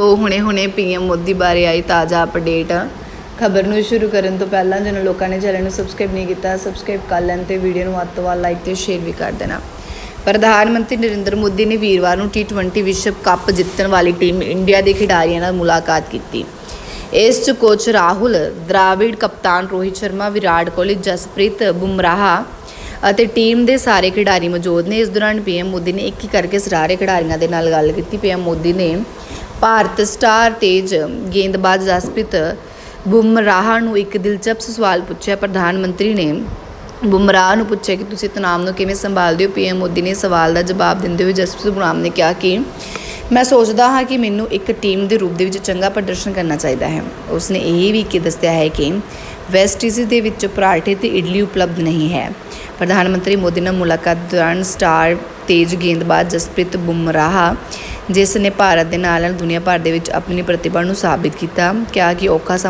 ਤੋ ਹੁਣੇ-ਹੁਣੇ ਪੀਐਮ ਮੋਦੀ ਬਾਰੇ ਆਈ ਤਾਜ਼ਾ ਅਪਡੇਟ। ਖਬਰ ਨੂੰ ਸ਼ੁਰੂ ਕਰਨ ਤੋਂ ਪਹਿਲਾਂ ਜਿਹਨਾਂ ਲੋਕਾਂ ਨੇ ਚੈਨਲ ਨੂੰ ਸਬਸਕ੍ਰਾਈਬ ਨਹੀਂ ਕੀਤਾ ਸਬਸਕ੍ਰਾਈਬ ਕਰ ਲੈਣ ਤੇ ਵੀਡੀਓ ਨੂੰ ਵੱਧ ਤੋਂ ਵੱਧ ਲਾਈਕ ਤੇ ਸ਼ੇਅਰ ਵੀ ਕਰ ਦੇਣਾ। ਪ੍ਰਧਾਨ ਮੰਤਰੀ ਨਰਿੰਦਰ ਮੋਦੀ ਨੇ ਵੀਰਵਾਰ ਨੂੰ T20 ਵਿਸ਼ਵ ਕੱਪ ਜਿੱਤਣ ਵਾਲੀ ਟੀਮ ਇੰਡੀਆ ਦੇ ਖਿਡਾਰੀਆਂ ਨਾਲ ਮੁਲਾਕਾਤ ਕੀਤੀ। ਇਸ 'ਚ ਕੋਚ ਰਾਹੁਲ ਦਰਾਵਿਡ ਕਪਤਾਨ ਰੋਹਿਤ ਸ਼ਰਮਾ, ਵਿਰਾਟ ਕੋਹਲੀ, ਜਸਪ੍ਰੀਤ ਬੁਮਰਾਹ ਅਤੇ ਟੀਮ ਦੇ ਸਾਰੇ ਖਿਡਾਰੀ ਮੌਜੂਦ ਨੇ। ਇਸ ਦੌਰਾਨ ਪੀਐਮ ਮੋਦੀ ਨੇ ਇੱਕ ਇੱਕ ਕਰਕੇ ਸਾਰੇ ਖਿਡਾਰੀਆਂ ਦੇ ਨਾਲ ਗੱਲ ਕੀਤੀ। ਪੀਐਮ ਮੋਦੀ ਨੇ ਭਾਰਤ ਸਟਾਰ ਤੇਜ ਗੇਂਦਬਾਜ਼ ਜਸਪ੍ਰੀਤ ਬੁਮਰਾਹ ਨੂੰ ਇੱਕ ਦਿਲਚਸਪ ਸਵਾਲ ਪੁੱਛਿਆ। ਪ੍ਰਧਾਨ ਮੰਤਰੀ ਨੇ ਬੁਮਰਾਹ ਨੂੰ ਪੁੱਛਿਆ ਕਿ ਤੁਸੀਂ ਤਣਾਅ ਨੂੰ ਕਿਵੇਂ ਸੰਭਾਲਦੇ ਹੋ? ਪੀਐਮ ਮੋਦੀ ਨੇ ਸਵਾਲ ਦਾ ਜਵਾਬ ਦਿੰਦੇ ਹੋਏ ਜਸਪ੍ਰੀਤ ਬੁਮਰਾਹ ਨੇ ਕਿਹਾ ਕਿ ਮੈਂ ਸੋਚਦਾ ਹਾਂ ਕਿ ਮੈਨੂੰ ਇੱਕ ਟੀਮ ਦੇ ਰੂਪ ਦੇ ਵਿੱਚ ਚੰਗਾ ਪ੍ਰਦਰਸ਼ਨ ਕਰਨਾ ਚਾਹੀਦਾ ਹੈ। ਉਸਨੇ ਇਹ ਵੀ ਕਿ ਦੱਸਿਆ ਹੈ ਕਿ ਵੈਸਟ ਇੰਡੀਜ਼ ਦੇ ਵਿੱਚ ਪਰਾਠੇ ਤੇ ਇਡਲੀ ਉਪਲਬਧ ਨਹੀਂ ਹੈ। ਪ੍ਰਧਾਨ ਮੰਤਰੀ ਮੋਦੀ ਨਾਲ ਮੁਲਾਕਾਤ ਦੌਰਾਨ ਸਟਾਰ ਤੇਜ਼ ਗੇਂਦਬਾਜ਼ ਜਸਪ੍ਰੀਤ ਬੁਮਰਾਹ ਜਿਸ ਨੇ ਭਾਰਤ ਦੇ ਨਾਲ ਨਾਲ ਦੁਨੀਆ ਭਰ ਦੇ ਵਿੱਚ ਆਪਣੀ ਪ੍ਰਤਿਭਾ ਨੂੰ ਸਾਬਿਤ ਕੀਤਾ, ਕਿਹਾ ਕਿ ਔਖਾ ਸਮਾਂ